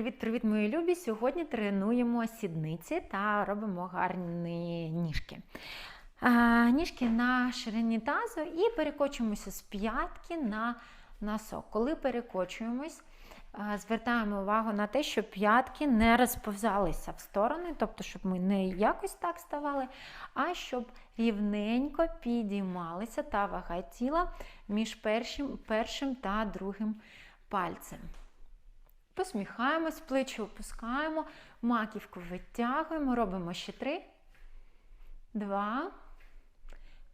Привіт-привіт, мої любі! Сьогодні тренуємо сідниці та робимо гарні ніжки. Ніжки на ширині тазу і перекочуємося з п'ятки на носок. Коли перекочуємось, звертаємо увагу на те, щоб п'ятки не розповзалися в сторони, тобто, щоб ми не якось так ставали, а щоб рівненько підіймалися та вага тіла між першим, першим та другим пальцем. Посміхаємось, плечі опускаємо, маківку витягуємо, робимо ще три, два,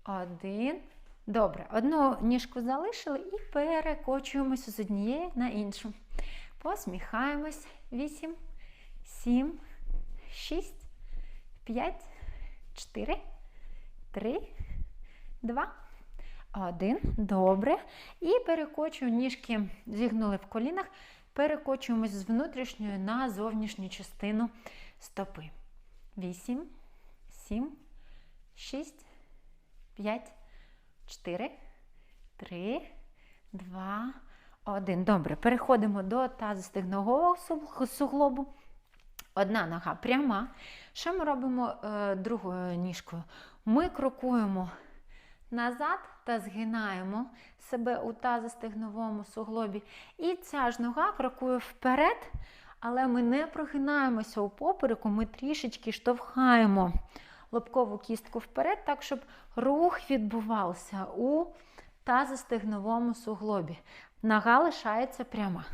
один. Добре, одну ніжку залишили і перекочуємося з однієї на іншу. Посміхаємось. Вісім, сім, шість, п'ять, чотири, три, два. Один. Добре. І перекочую ніжки, зігнули в колінах перекочуємось з внутрішньої на зовнішню частину стопи. 8, 7, 6, 5, 4, 3, 2, 1. Добре, переходимо до тазостегнового суглобу. Одна нога пряма. Що ми робимо е, другою ніжкою? Ми крокуємо назад та згинаємо себе у тазостегновому суглобі. І ця ж нога крокує вперед, але ми не прогинаємося у попереку, ми трішечки штовхаємо лобкову кістку вперед, так, щоб рух відбувався у тазостегновому суглобі. Нога лишається пряма.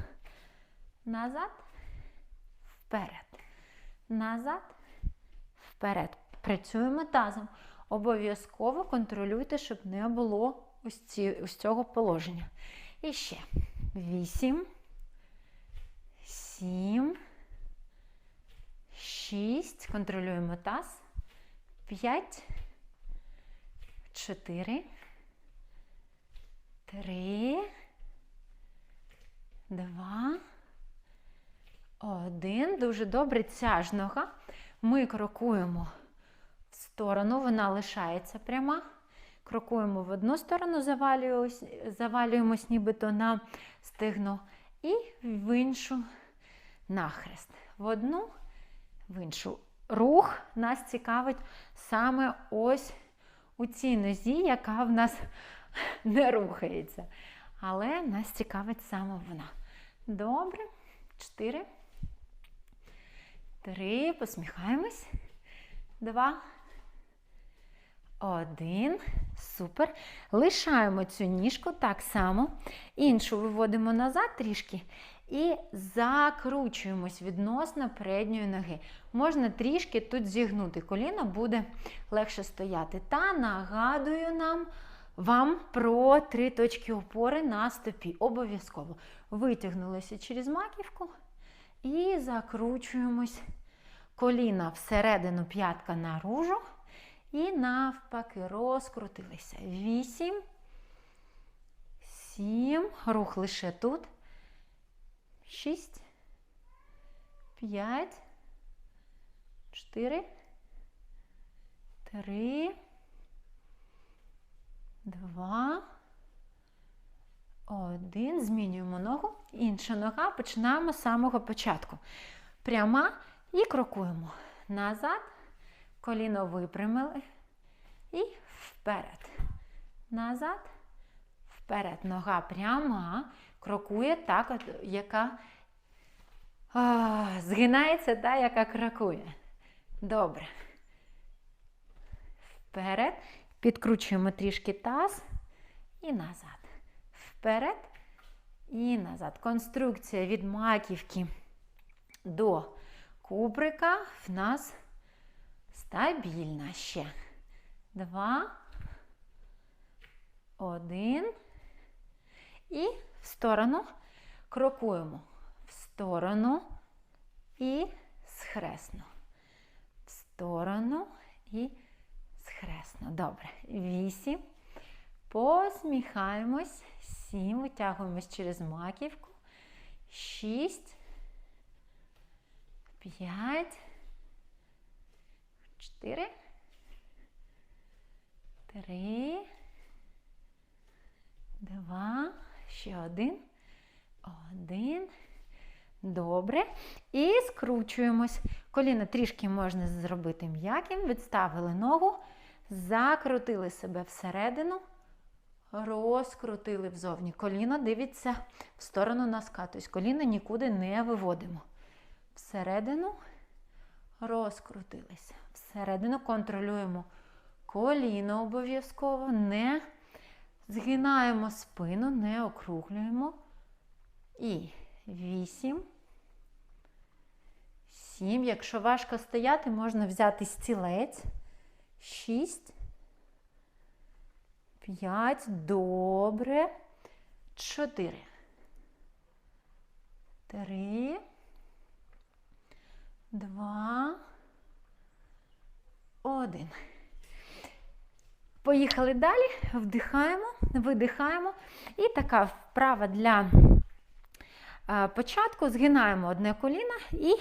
Назад, вперед. Назад, вперед. Працюємо тазом. Обов'язково контролюйте, щоб не було ось, ці, ось цього положення. І ще. Вісім, сім, шість. Контролюємо таз. П'ять, чотири, три, два, один. Дуже добре. Ця ж нога. Ми крокуємо сторону, вона лишається пряма. Крокуємо в одну сторону, завалюємось, завалюємось нібито на стегно, і в іншу нахрест. В одну, в іншу. Рух нас цікавить саме ось у цій нозі, яка в нас не рухається. Але нас цікавить саме вона. Добре. Чотири. Три. Посміхаємось. Два. Один. Супер. Лишаємо цю ніжку так само. Іншу виводимо назад трішки. І закручуємось відносно передньої ноги. Можна трішки тут зігнути коліно, буде легше стояти. Та нагадую нам вам про три точки опори на стопі. Обов'язково. Витягнулися через маківку і закручуємось коліна всередину п'ятка наружу. І навпаки, розкрутилися. Вісім, сім. Рух лише тут. Шість. П'ять. Чотири. Три. Два. Один. Змінюємо ногу. Інша нога. Починаємо з самого початку. Пряма і крокуємо. Назад. Коліно випрямили. І вперед. Назад. Вперед. Нога пряма. Крокує так, яка а, згинається, та, яка крокує. Добре. Вперед. Підкручуємо трішки таз і назад. Вперед і назад. Конструкція від маківки до кубрика в нас стабільна. Ще. Два. Один. І в сторону крокуємо. В сторону і схресно. В сторону і схресно. Добре. Вісім. Посміхаємось. Сім. Витягуємось через маківку. Шість. П'ять. Чотири. Три. Два. Ще один. Один. Добре. І скручуємось. Коліно трішки можна зробити м'яким. Відставили ногу, закрутили себе всередину, розкрутили взовні. Коліно дивиться в сторону носка. Тобто коліно нікуди не виводимо. Всередину розкрутилися. Всередину контролюємо коліно обов'язково, не згинаємо спину, не округлюємо. І вісім. Сім. Якщо важко стояти, можна взяти стілець. Шість. П'ять. Добре. Чотири. Три. Два. Один. Поїхали далі, вдихаємо, видихаємо. І така вправа для е, початку згинаємо одне коліно і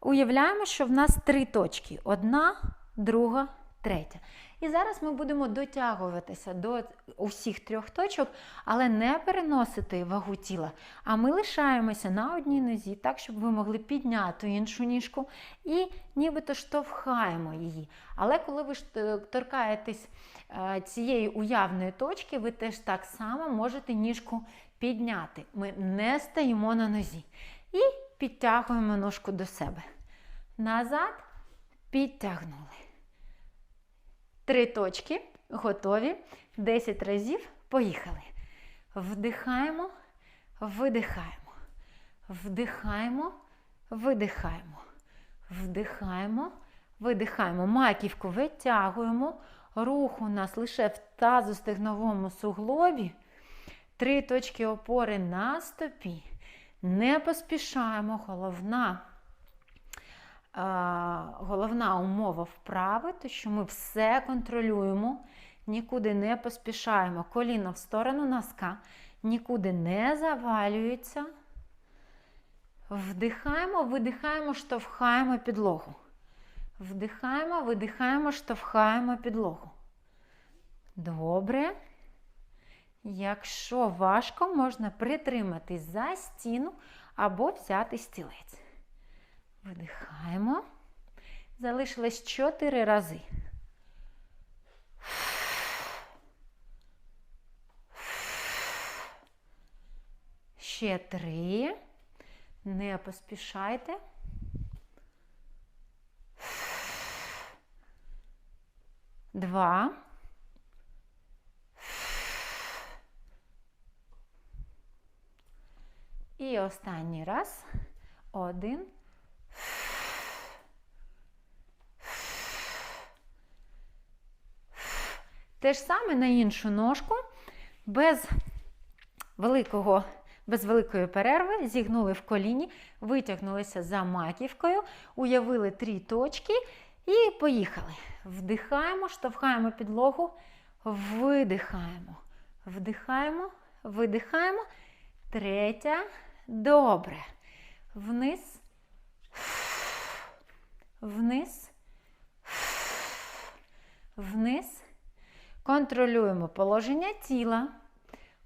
уявляємо, що в нас три точки: одна, друга, третя. І зараз ми будемо дотягуватися до усіх трьох точок, але не переносити вагу тіла. А ми лишаємося на одній нозі, так, щоб ви могли підняти іншу ніжку і нібито штовхаємо її. Але коли ви торкаєтесь е, цієї уявної точки, ви теж так само можете ніжку підняти. Ми не стаємо на нозі. І підтягуємо ножку до себе. Назад підтягнули. Три точки. Готові. Десять разів. Поїхали. Вдихаємо, видихаємо. Вдихаємо, видихаємо. Вдихаємо, видихаємо. Маківку витягуємо. Рух у нас лише в тазостегновому суглобі. Три точки опори на стопі. Не поспішаємо. Головна головна умова вправи, то що ми все контролюємо, нікуди не поспішаємо. Коліно в сторону носка, нікуди не завалюється. Вдихаємо, видихаємо, штовхаємо підлогу. Вдихаємо, видихаємо, штовхаємо підлогу. Добре. Якщо важко, можна притриматись за стіну або взяти стілець. Видихаємо. Залишилось 4 рази. Ще три. Не поспішайте. Два. І останній раз. Один. Те ж саме на іншу ножку, без великого, без великої перерви, зігнули в коліні, витягнулися за маківкою, уявили три точки і поїхали. Вдихаємо, штовхаємо підлогу, видихаємо. Вдихаємо, видихаємо. Третя. Добре. Вниз. Вниз. Вниз. Контролюємо положення тіла,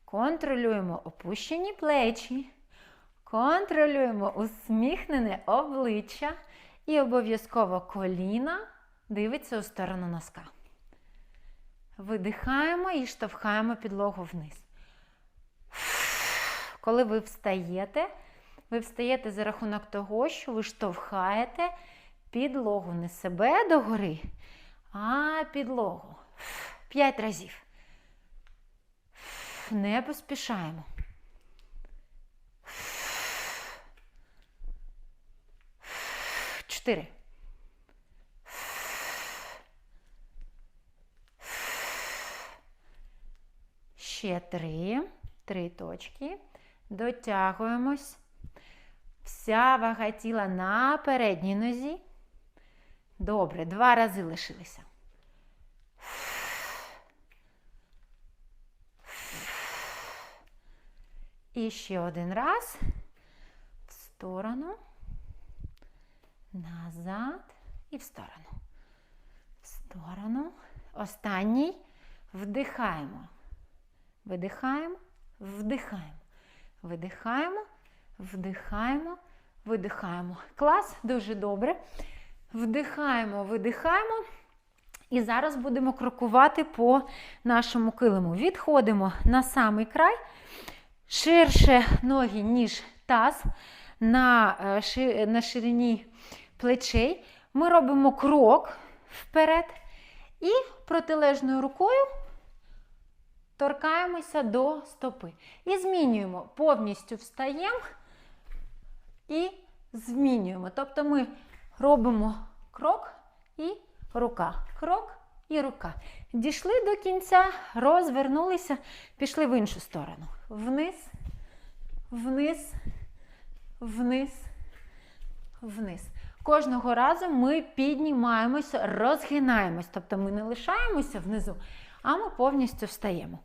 контролюємо опущені плечі, контролюємо усміхнене обличчя і обов'язково коліна дивиться у сторону носка. Видихаємо і штовхаємо підлогу вниз. Коли ви встаєте, ви встаєте за рахунок того, що ви штовхаєте підлогу не себе догори, а підлогу. П'ять разів. Не поспішаємо. Чотири. Ще три. Три точки. Дотягуємось. Вся вага тіла на передній нозі. Добре, два рази лишилися. І ще один раз. В сторону, назад і в сторону. В сторону. Останній. Вдихаємо. Видихаємо, вдихаємо. Видихаємо, вдихаємо, видихаємо. Клас, дуже добре. Вдихаємо, видихаємо. І зараз будемо крокувати по нашому килиму. Відходимо на самий край, ширше ноги, ніж таз, на, е, на ширині плечей. Ми робимо крок вперед і протилежною рукою торкаємося до стопи. І змінюємо, повністю встаємо і змінюємо. Тобто ми робимо крок і рука. Крок і рука. Дійшли до кінця, розвернулися, пішли в іншу сторону. Вниз, вниз, вниз, вниз. Кожного разу ми піднімаємося, розгинаємось. Тобто ми не лишаємося внизу, а ми повністю встаємо.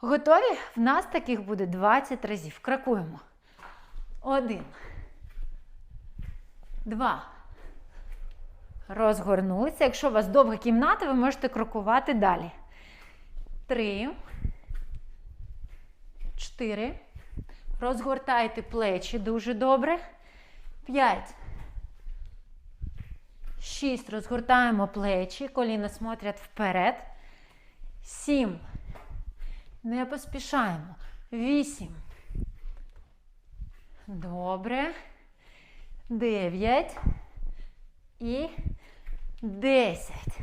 Готові? В нас таких буде 20 разів. Кракуємо. Один. Два. Розгорнулися. Якщо у вас довга кімната, ви можете крокувати далі. Три. Чотири. Розгортайте плечі дуже добре. П'ять. Шість. Розгортаємо плечі. Коліна смотрять вперед. Сім. Не поспішаємо. Вісім. Добре. Дев'ять. І десять.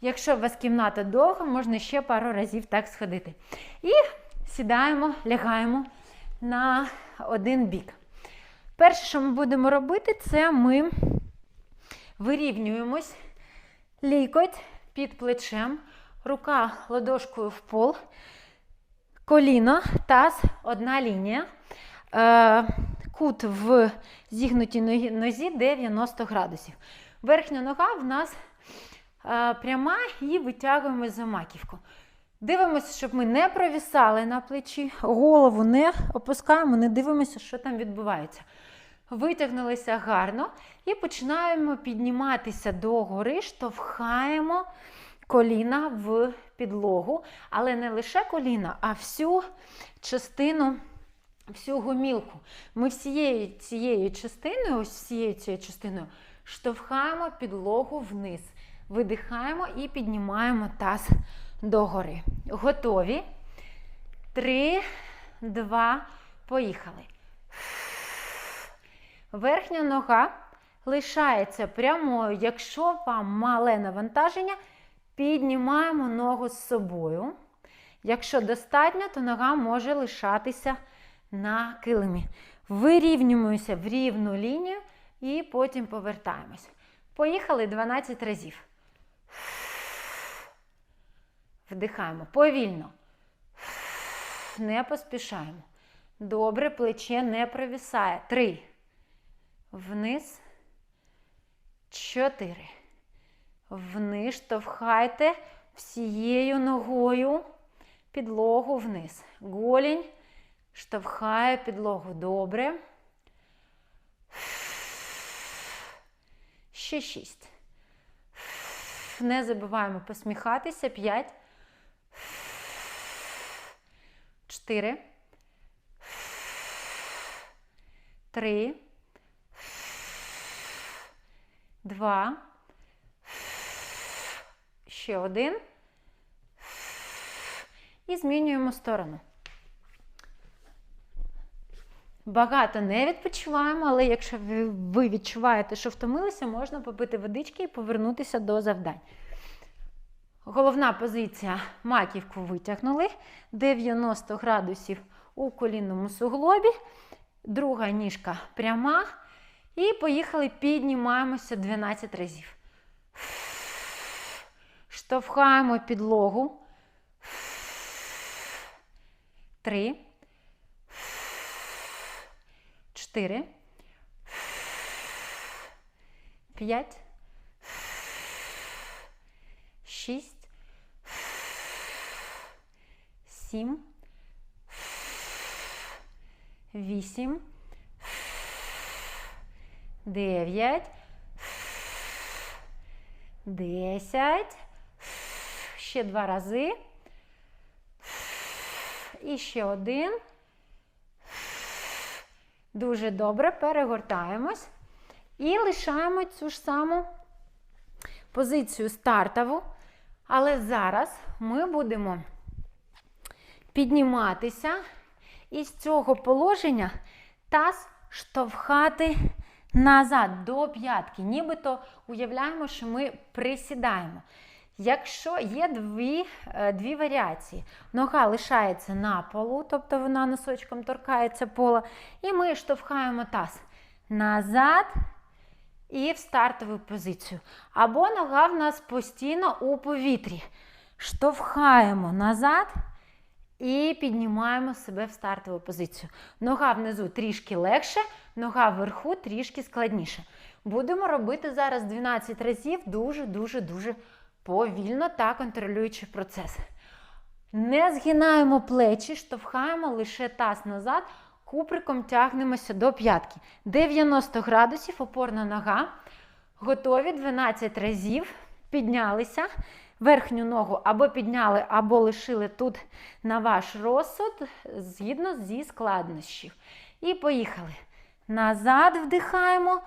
Якщо у вас кімната довга, можна ще пару разів так сходити. І сідаємо, лягаємо на один бік. Перше, що ми будемо робити, це ми вирівнюємось лікоть під плечем, рука ладошкою в пол, коліно, таз, одна лінія. Кут в зігнутій нозі 90 градусів. Верхня нога в нас е, пряма і витягуємо за маківку. Дивимося, щоб ми не провісали на плечі, голову не опускаємо, не дивимося, що там відбувається. Витягнулися гарно і починаємо підніматися догори, штовхаємо коліна в підлогу, але не лише коліна, а всю частину, всю гомілку. Ми всією цією частиною, ось всією цією частиною, штовхаємо підлогу вниз. Видихаємо і піднімаємо таз догори. Готові? Три, два, поїхали. Верхня нога лишається прямою. Якщо вам мале навантаження, піднімаємо ногу з собою. Якщо достатньо, то нога може лишатися на килимі. Вирівнюємося в рівну лінію і потім повертаємось. Поїхали 12 разів. Вдихаємо повільно. Не поспішаємо. Добре, плече не провісає. Три. Вниз. Чотири. Вниз. Штовхайте всією ногою підлогу вниз. Голінь штовхає підлогу. Добре. Ще шість. Не забуваємо посміхатися. П'ять. Чотири. Три. Два. Ще один. І змінюємо сторону. Багато не відпочиваємо, але якщо ви відчуваєте, що втомилися, можна попити водички і повернутися до завдань. Головна позиція маківку витягнули 90 градусів у колінному суглобі. Друга ніжка пряма. І поїхали, піднімаємося 12 разів. Штовхаємо підлогу. Три. Чотири. П'ять. Шість. Сім. Вісім. Дев'ять. Десять. Ще два рази. І ще один. Дуже добре. Перегортаємось. І лишаємо цю ж саму позицію стартову. Але зараз ми будемо підніматися і з цього положення таз штовхати назад до п'ятки. Нібито уявляємо, що ми присідаємо. Якщо є дві, е, дві варіації, нога лишається на полу, тобто вона носочком торкається пола, і ми штовхаємо таз назад і в стартову позицію. Або нога в нас постійно у повітрі. Штовхаємо назад і піднімаємо себе в стартову позицію. Нога внизу трішки легше, нога вверху трішки складніше. Будемо робити зараз 12 разів дуже-дуже-дуже повільно та контролюючи процес. Не згинаємо плечі, штовхаємо лише таз назад, куприком тягнемося до п'ятки. 90 градусів, опорна нога. Готові 12 разів. Піднялися. Верхню ногу або підняли, або лишили тут на ваш розсуд, згідно зі складнощів. І поїхали. Назад вдихаємо,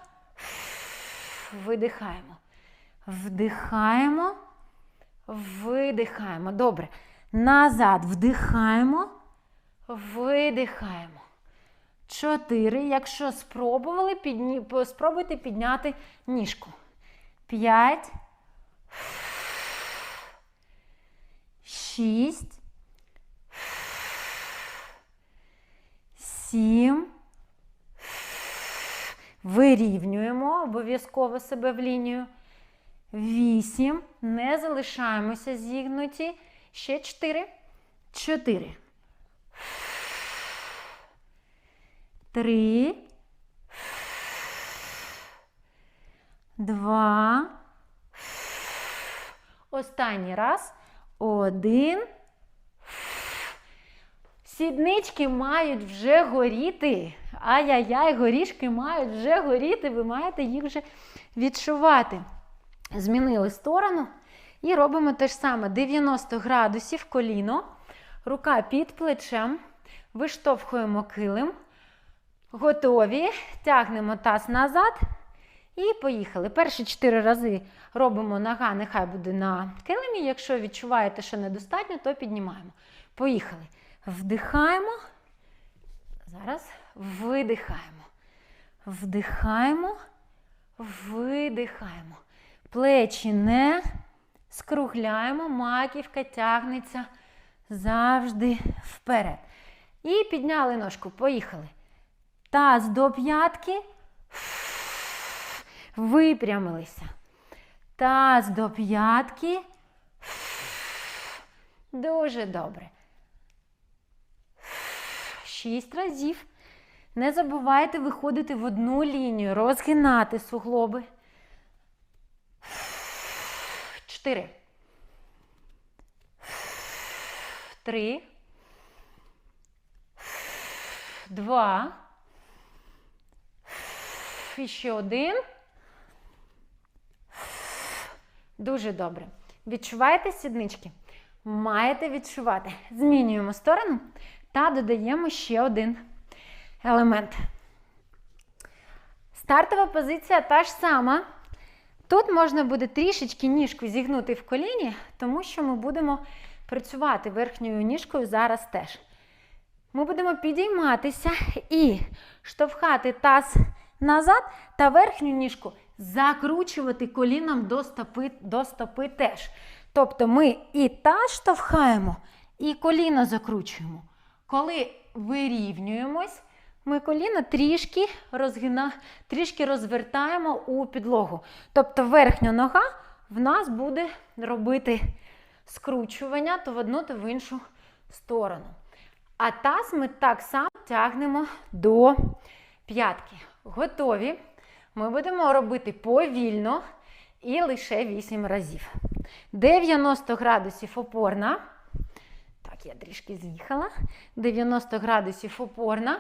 видихаємо. Вдихаємо, видихаємо. Добре. Назад вдихаємо, видихаємо. Чотири. Якщо спробували, підні... спробуйте підняти ніжку. П'ять. Шість. Сім. Вирівнюємо обов'язково себе в лінію. Вісім. Не залишаємося зігнуті. Ще чотири. Чотири. Три. Два. Останній раз. Один. Сіднички мають вже горіти. Ай-яй-яй, горішки мають вже горіти, ви маєте їх вже відчувати. Змінили сторону і робимо те ж саме: 90 градусів коліно, рука під плечем, виштовхуємо килим. Готові. Тягнемо таз назад. І поїхали. Перші 4 рази робимо нога, нехай буде на килимі. Якщо відчуваєте, що недостатньо, то піднімаємо. Поїхали. Вдихаємо. Зараз видихаємо. Вдихаємо, видихаємо. Плечі не скругляємо, маківка тягнеться завжди вперед. І підняли ножку. Поїхали. Таз до п'ятки. Випрямилися. Таз до п'ятки. Дуже добре. Шість разів. Не забувайте виходити в одну лінію, розгинати суглоби. Чотири. Три. Два. І ще один. Дуже добре. Відчуваєте сіднички? Маєте відчувати. Змінюємо сторону та додаємо ще один елемент. Стартова позиція та ж сама. Тут можна буде трішечки ніжку зігнути в коліні, тому що ми будемо працювати верхньою ніжкою зараз теж. Ми будемо підійматися і штовхати таз назад та верхню ніжку закручувати коліном до стопи, до стопи теж. Тобто ми і таз штовхаємо, і коліно закручуємо. Коли вирівнюємось, ми коліно трішки розгина, трішки розвертаємо у підлогу. Тобто верхня нога в нас буде робити скручування то в одну, то в іншу сторону. А таз ми так само тягнемо до п'ятки. Готові. Ми будемо робити повільно і лише 8 разів. 90 градусів опорна. Так, я трішки з'їхала. 90 градусів опорна.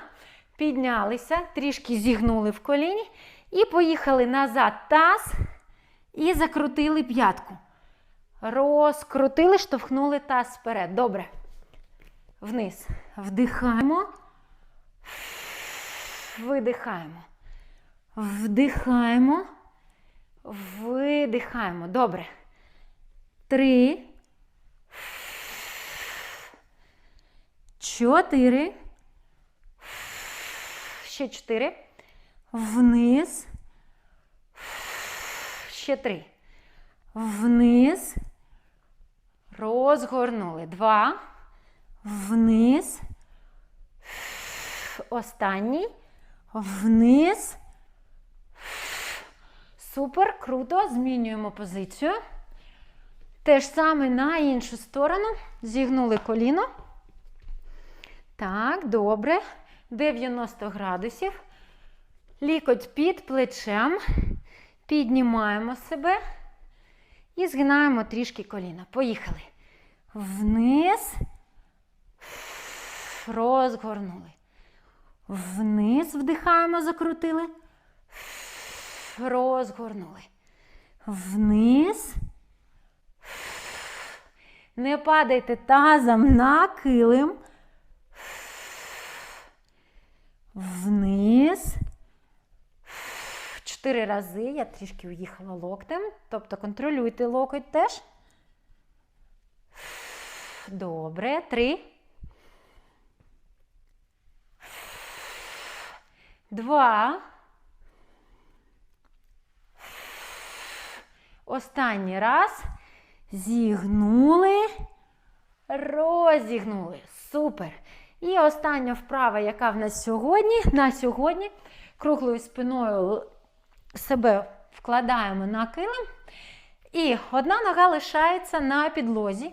Піднялися, трішки зігнули в коліні. І поїхали назад таз і закрутили п'ятку. Розкрутили, штовхнули таз вперед. Добре. Вниз. Вдихаємо. Видихаємо. Вдихаємо. Видихаємо. Добре. Три. Чотири. Ще чотири. Вниз. Ще три. Вниз. Розгорнули. Два. Вниз. Останній. Вниз. Супер, круто. Змінюємо позицію. Те ж саме на іншу сторону. Зігнули коліно. Так, добре. 90 градусів. Лікоть під плечем. Піднімаємо себе і згинаємо трішки коліна. Поїхали. Вниз. Розгорнули. Вниз вдихаємо, закрутили. Розгорнули. Вниз. Не падайте тазом на килим. Вниз. Чотири рази. Я трішки уїхала локтем. Тобто контролюйте локоть теж. Добре. Три. Два. Останній раз. Зігнули. Розігнули. Супер. І остання вправа, яка в нас сьогодні, на сьогодні, круглою спиною себе вкладаємо на килим. І одна нога лишається на підлозі.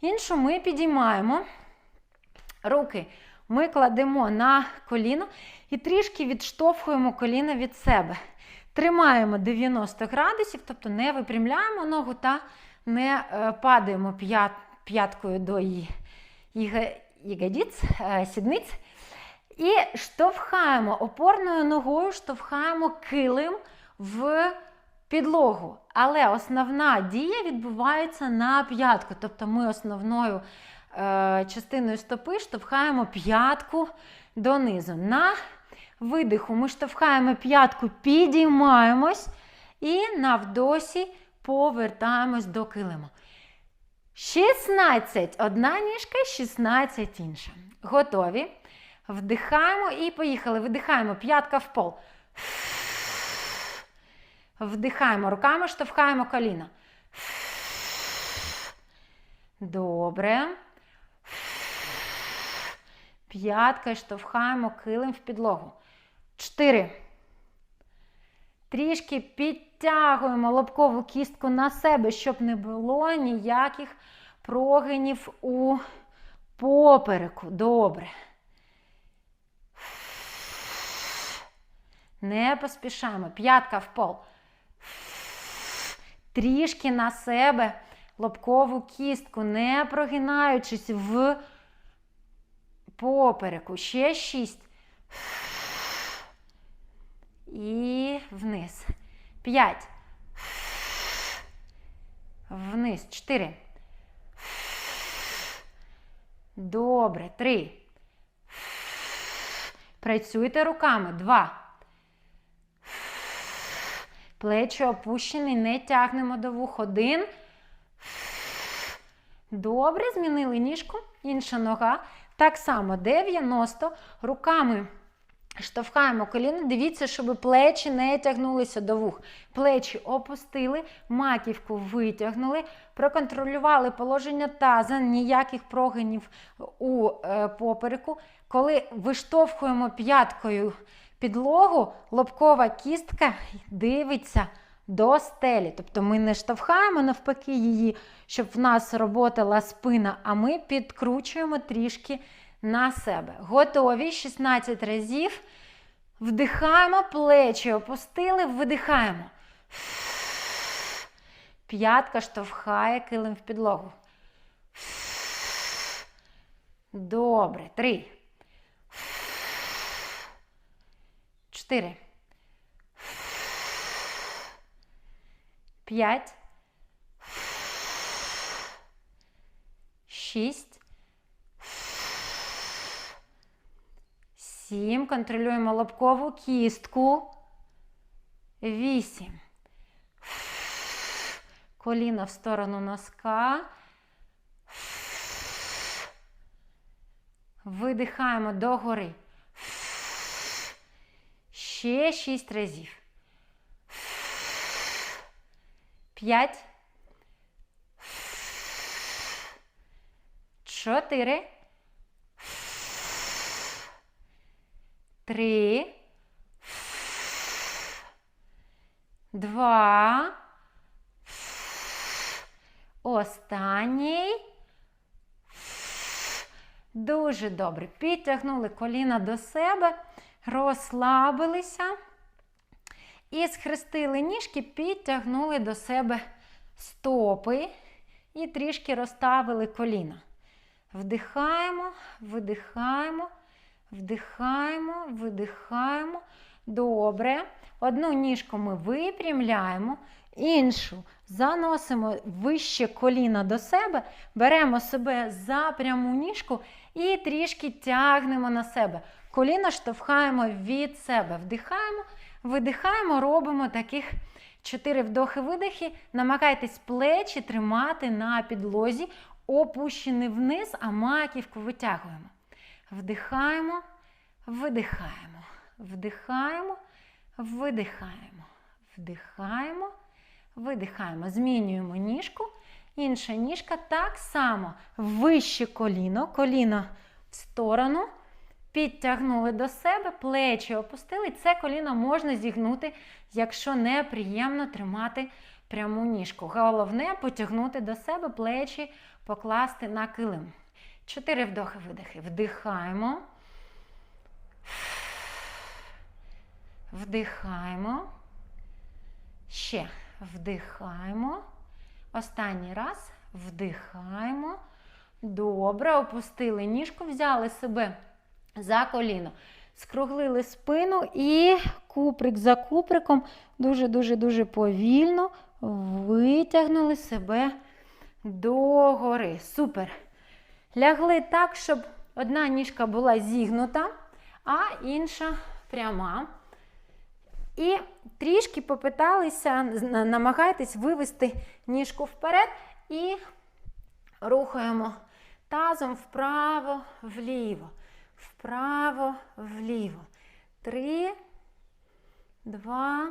Іншу ми підіймаємо. Руки ми кладемо на коліно і трішки відштовхуємо коліно від себе. Тримаємо 90 градусів, тобто не випрямляємо ногу та не падаємо п'яткою до її ягодиць, сідниць. І штовхаємо опорною ногою, штовхаємо килим в підлогу. Але основна дія відбувається на п'ятку. Тобто ми основною е, частиною стопи штовхаємо п'ятку донизу. На видиху ми штовхаємо п'ятку, підіймаємось і на вдосі повертаємось до килима. 16 одна ніжка, 16 інша. Готові. Вдихаємо і поїхали. Видихаємо п'ятка в пол. Вдихаємо руками, штовхаємо коліна. Добре. П'ятка штовхаємо килим в підлогу. Чотири. Трішки підтягуємо лобкову кістку на себе, щоб не було ніяких прогинів у попереку. Добре. Не поспішаємо. П'ятка в пол. Трішки на себе лобкову кістку, не прогинаючись в попереку. Ще шість. І вниз. П'ять. Вниз. Чотири. Добре. Три. Працюйте руками. Два. Плечі опущені, не тягнемо до вух. Один. Добре, змінили ніжку. Інша нога. Так само 90. Руками штовхаємо коліно. Дивіться, щоб плечі не тягнулися до вух. Плечі опустили, маківку витягнули, проконтролювали положення таза, ніяких прогинів у е, попереку. Коли виштовхуємо п'яткою підлогу, лобкова кістка дивиться до стелі. Тобто ми не штовхаємо навпаки її, щоб в нас роботала спина, а ми підкручуємо трішки на себе. Готові 16 разів. Вдихаємо, плечі опустили, видихаємо. П'ятка штовхає килим в підлогу. Добре. Три. Чотири. П'ять. Шість. Сім. Контролюємо лобкову кістку. Вісім. Коліна в сторону носка. Видихаємо догори. Ще шість разів. П'ять. Чотири. Три. Два. Останній. Дуже добре. Підтягнули коліна до себе, розслабилися. І схрестили ніжки, підтягнули до себе стопи і трішки розставили коліна. Вдихаємо, видихаємо, вдихаємо, видихаємо. Добре. Одну ніжку ми випрямляємо, іншу заносимо вище коліна до себе, беремо себе за пряму ніжку і трішки тягнемо на себе. Коліна штовхаємо від себе. Вдихаємо, видихаємо, робимо таких 4 вдохи-видихи. Намагайтесь плечі тримати на підлозі, опущені вниз, а маківку витягуємо. Вдихаємо, видихаємо, вдихаємо, видихаємо, вдихаємо, видихаємо. Змінюємо ніжку. Інша ніжка так само вище коліно, коліно в сторону. Підтягнули до себе, плечі опустили. Це коліно можна зігнути, якщо неприємно тримати пряму ніжку. Головне потягнути до себе плечі, покласти на килим. Чотири вдохи-видихи. Вдихаємо. Вдихаємо. Ще вдихаємо. Останній раз вдихаємо. Добре, опустили ніжку, взяли себе за коліно. Скруглили спину і куприк за куприком дуже-дуже-дуже повільно витягнули себе догори. Супер. Лягли так, щоб одна ніжка була зігнута, а інша пряма. І трішки попиталися, намагайтесь вивести ніжку вперед і рухаємо тазом вправо, вліво, вправо, вліво. Три, два,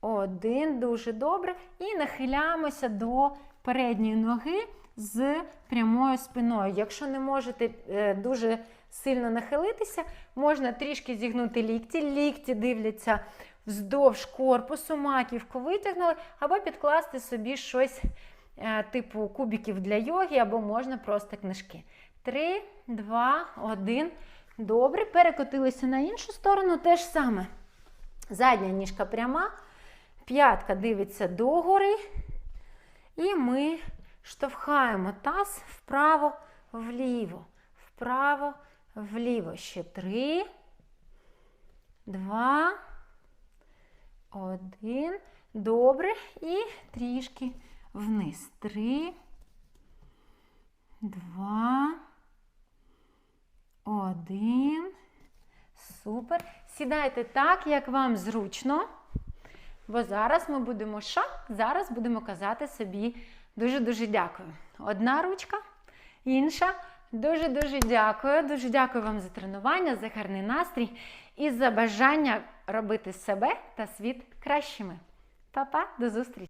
один. Дуже добре. І нахиляємося до передньої ноги з прямою спиною. Якщо не можете е, дуже сильно нахилитися, можна трішки зігнути лікті. Лікті дивляться вздовж корпусу, маківку витягнули, або підкласти собі щось е, типу кубиків для йоги, або можна просто книжки. Три, два, один. Добре. Перекотилися на іншу сторону. Те ж саме. Задня ніжка пряма, п'ятка дивиться догори. І ми штовхаємо таз вправо, вліво, вправо, вліво. Ще три, два, один. Добре. І трішки вниз. Три, два, один. Супер. Сідайте так, як вам зручно. Бо зараз ми будемо що? Зараз будемо казати собі дуже-дуже дякую. Одна ручка, інша. Дуже-дуже дякую. Дуже дякую вам за тренування, за гарний настрій і за бажання робити себе та світ кращими. Па-па, до зустрічі!